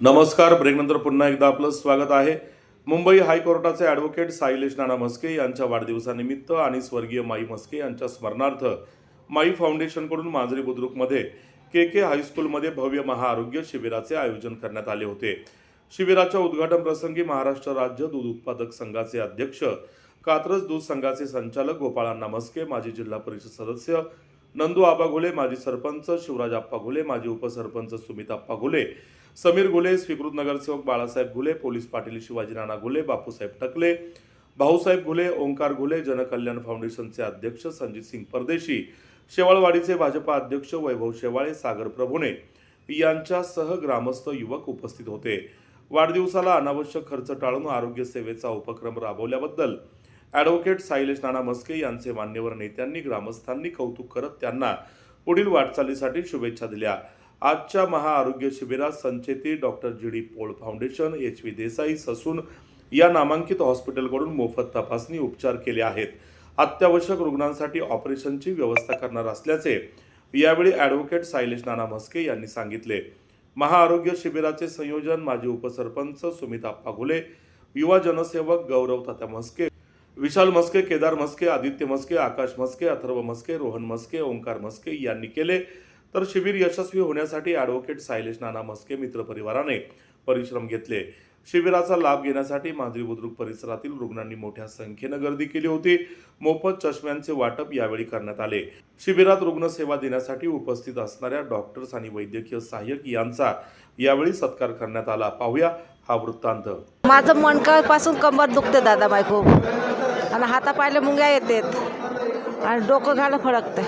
नमस्कार. ब्रेकनंतर पुन्हा एकदा आपलं स्वागत आहे. मुंबई हायकोर्टाचे ॲडव्होकेट सायलेश नाना म्हस्के यांच्या वाढदिवसानिमित्त आणि स्वर्गीय माई म्हस्के यांच्या स्मरणार्थ माई फाउंडेशनकडून मांजरी बुद्रुकमध्ये के के हायस्कूलमध्ये भव्य महाआरोग्य शिबिराचे आयोजन करण्यात आले होते. शिबिराच्या उद्घाटन प्रसंगी महाराष्ट्र राज्य दूध उत्पादक संघाचे अध्यक्ष कात्रज दूध संघाचे संचालक गोपाळांना म्हस्के माजी जिल्हा परिषद सदस्य नंदू आबा घुले माजी सरपंच शिवराज आप्पा घुले माजी उपसरपंच सुमित आप्पा घुले समीर घुले स्वीकृत नगरसेवक बाळासाहेब घुले पोलीस पाटील शिवाजी राणा घुले बापूसाहेब टकले भाऊसाहेब घुले ओंकार घुले जनकल्याण फाउंडेशनचे अध्यक्ष संजित सिंग परदेशी शेवाळवाडीचे भाजपा अध्यक्ष वैभव शेवाळे सागर प्रभुणे यांच्यासह ग्रामस्थ युवक उपस्थित होते. वाढदिवसाला अनावश्यक खर्च टाळून आरोग्य सेवेचा उपक्रम राबवल्याबद्दल ॲडव्होकेट सायलेश नाना मस्के यांचे मान्यवर नेत्यांनी ग्रामस्थांनी कौतुक करत त्यांना पुढील वाटचालीसाठी शुभेच्छा दिल्या. आजच्या महाआरोग्य शिबिरात Sancheti doctor G D Pol foundation H V Desai Sassoon या नामांकित हॉस्पिटलकडून मोफत तपासणी उपचार केले आहेत. अत्यावश्यक रुग्णांसाठी ऑपरेशनची व्यवस्था करणार असल्याचे यावेळी ॲडव्होकेट सायलेश नाना म्हस्के यांनी सांगितले. महाआरोग्य शिबिराचे संयोजन माजी उपसरपंच सुमित आप्पा घुले युवा जनसेवक गौरव तात्या म्हस्के विशाल मस्के केदार मस्के आदित्य मस्के आकाश मस्के अथर्व मस्के रोहन मस्के ओंकार मस्के यांनी केले. तर शिबिर यशस्वी होण्यासाठी ॲडव्होकेट सायलेश नाना मस्के मित्रपरिवाराने परिश्रम घेतले. शिबिराचा लाभ घेण्यासाठी मांजरी बुद्रुक परिसरातील रुग्णांनी मोठ्या संख्येनं गर्दी केली होती. मोफत चष्म्यांचे वाटप यावेळी करण्यात आले. शिबिरात रुग्णसेवा देण्यासाठी उपस्थित असणाऱ्या डॉक्टर्स आणि वैद्यकीय सहाय्यक यांचा यावेळी सत्कार करण्यात आला. पाहूया हा वृत्तांत. माझं मणकापासून कंबर दुखते दादा माय खूप. आणि हातापायला मुंग्या येतात. आणि डोकं घालं फडकतं.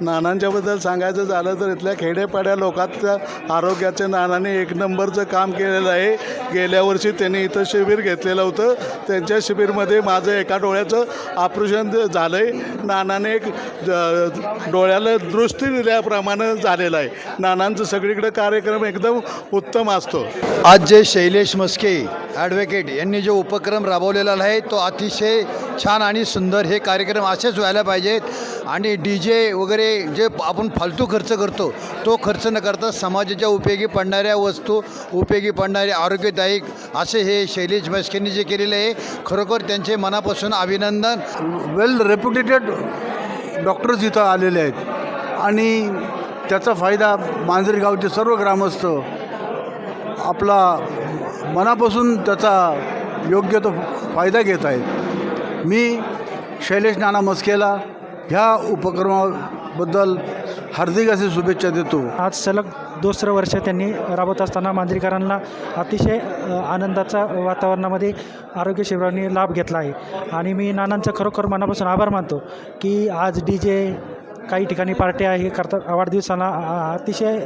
नानांच्याबद्दल सांगायचं झालं तर इथल्या खेडेपाड्या लोकांच्या आरोग्याचे नानाने एक नंबरचं काम केलेलं आहे. गेल्या वर्षी त्यांनी इथं शिबिर घेतलेलं होतं. त्यांच्या शिबिरमध्ये माझं एका डोळ्याचं ऑपरेशन झालं आहे नानाने एक ज- डोळ्याला दृष्टी दिल्याप्रमाणे झालेलं आहे. नानांचं सगळीकडे कार्यक्रम एकदम उत्तम असतो. आज जे शैलेश मस्के ॲडव्होकेट यांनी जो उपक्रम राबवलेला आहे तो अतिशय छान आणि सुंदर हे कार्यक्रम असेच व्हायला पाहिजेत. आणि डी जे वगैरे जे आपण फालतू खर्च करतो तो खर्च न करता समाजाच्या उपयोगी पडणाऱ्या वस्तू उपयोगी पडणारे आरोग्यदायक असे हे शैलेश मस्केंनी जे केलेले आहे खरोखर त्यांचे मनापासून अभिनंदन. वेल रेप्युटेटेड डॉक्टर्स इथं आलेले आहेत. आणि त्याचा फायदा मांजरी गावचे सर्व ग्रामस्थ आपला मनापासून त्याचा योग्य तो फायदा घेत आहेत. मी शैलेश नाना मस्केला ह्या उपक्रमाबद्दल हार्दिक असे शुभेच्छा देतो. आज सलग दुसरं वर्ष त्यांनी राबवत असताना मांजरीकरांना अतिशय आनंदाचा वातावरणामध्ये आरोग्य शिबिरांनी लाभ घेतला आहे. आणि मी नानांचा खरोखर मनापासून आभार मानतो की आज डी जे काही ठिकाणी पार्ट्या हे करतात वाढदिवसाला अतिशय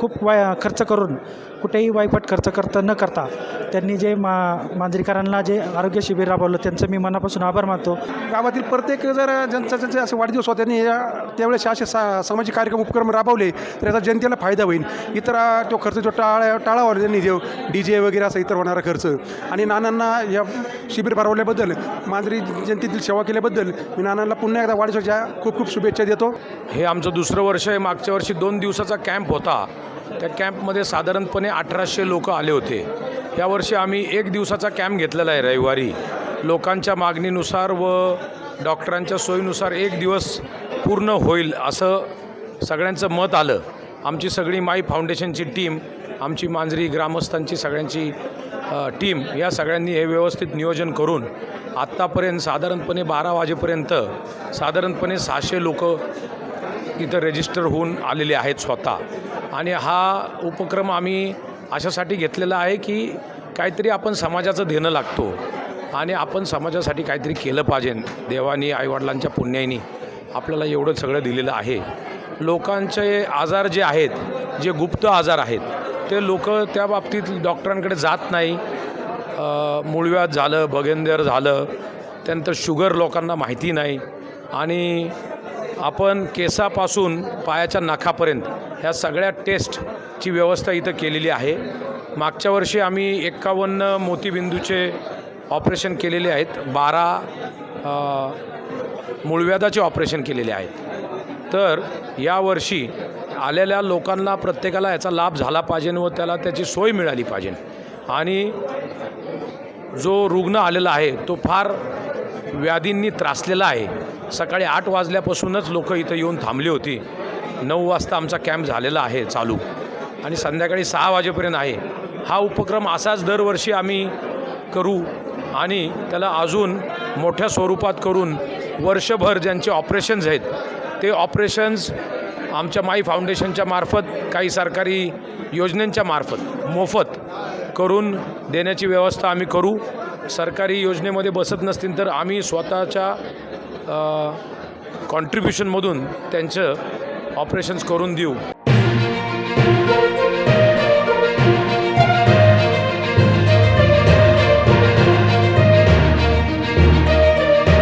खूप वाय खर्च करून कुठेही वायपट खर्च करता न करता त्यांनी जे मा मांजरीकरांना जे आरोग्य शिबिर राबवलं त्यांचं मी मनापासून आभार मानतो. गावातील प्रत्येक जर ज्यांचा ज्यांचे असे वाढदिवस होते त्यांनी या- त्यावेळेस असे सा सामाजिक कार्यक्रम उपक्रम राबवले तर याचा जनतेला फायदा होईल. इतर तो खर्च जो टाळा टाळावा त्यांनी जो डी जे वगैरे असा इतर होणारा खर्च. आणि नानांना या शिबिर भरवल्याबद्दल मांजरी जनतेतील सेवा केल्याबद्दल मी नानांना पुन्हा एकदा वाढदिवसाच्या खूप खूप शुभेच्छा देतो. हे आमचं दुसरं वर्ष आहे. मागच्या वर्षी दोन दिवसाचा कॅम्प होता. त्या कॅम्पमध्ये साधारणपणे अठराशे लोक आले होते. यावर्षी आम्ही एक दिवसाचा कॅम्प घेतलेला आहे रविवारी. लोकांच्या मागणीनुसार व डॉक्टरांच्या सोयीनुसार एक दिवस पूर्ण होईल असं सगळ्यांचं मत आलं. आमची सगळी माई फाउंडेशनची टीम आमची मांजरी ग्रामस्थांची सगळ्यांची टीम या सगळ्यांनी हे व्यवस्थित नियोजन करून आत्तापर्यंत साधारणपणे बारा वाजेपर्यंत साधारणपणे सहाशे लोक इथं रजिस्टर होऊन आलेले आहेत स्वतः. आणि हा उपक्रम आम्ही अशासाठी घेतलेला आहे की काहीतरी आपण समाजाचं देणं लागतो आणि आपण समाजासाठी काहीतरी केलं पाहिजे. देवानी आईवडिलांच्या पुण्यानी आपल्याला एवढं सगळं दिलेलं आहे. लोकांचे आजार जे आहेत जे गुप्त आजार आहेत ते लोक त्या बाबतीत डॉक्टरांकडे जात नाही. मुळव्यात झालं बगेंदर झालं त्यानंतर शुगर लोकांना माहिती नाही. आणि आपण केसापासून पायाच्या नखापर्यंत ह्या सगळ्या टेस्टची व्यवस्था इथं केलेली आहे. मागच्या वर्षी आम्ही एक्कावन्न मोतीबिंदूचे ऑपरेशन केलेले आहेत. बारा मूळव्याधाचे ऑपरेशन केलेले आहेत. तर यावर्षी आलेल्या लोकांना प्रत्येकाला याचा लाभ झाला पाहिजे व त्याला त्याची सोय मिळाली पाहिजे. आणि जो रुग्ण आलेला आहे तो फार व्याधींनी त्रासलेला आहे. सकाळी आठ वाजल्यापासूनच लोक इथं येऊन थांबली होती. नऊ वाजता आमचा कॅम्प झालेला आहे चालू. आणि संध्याकाळी सहा वाजेपर्यंत आहे. हा उपक्रम असाच दरवर्षी आम्ही करू आणि त्याला अजून मोठ्या स्वरूपात करून वर्षभर ज्यांचे ऑपरेशन्स आहेत ते ऑपरेशन्स आमच्या माई फाउंडेशनच्या मार्फत काही सरकारी योजनांच्या मार्फत मोफत करून देण्याची व्यवस्था आम्ही करू. सरकारी योजनेमध्ये बसत नसतील तर आम्ही स्वतःच्या कॉन्ट्रिब्युशनमधून त्यांचं ऑपरेशन्स करून देऊ.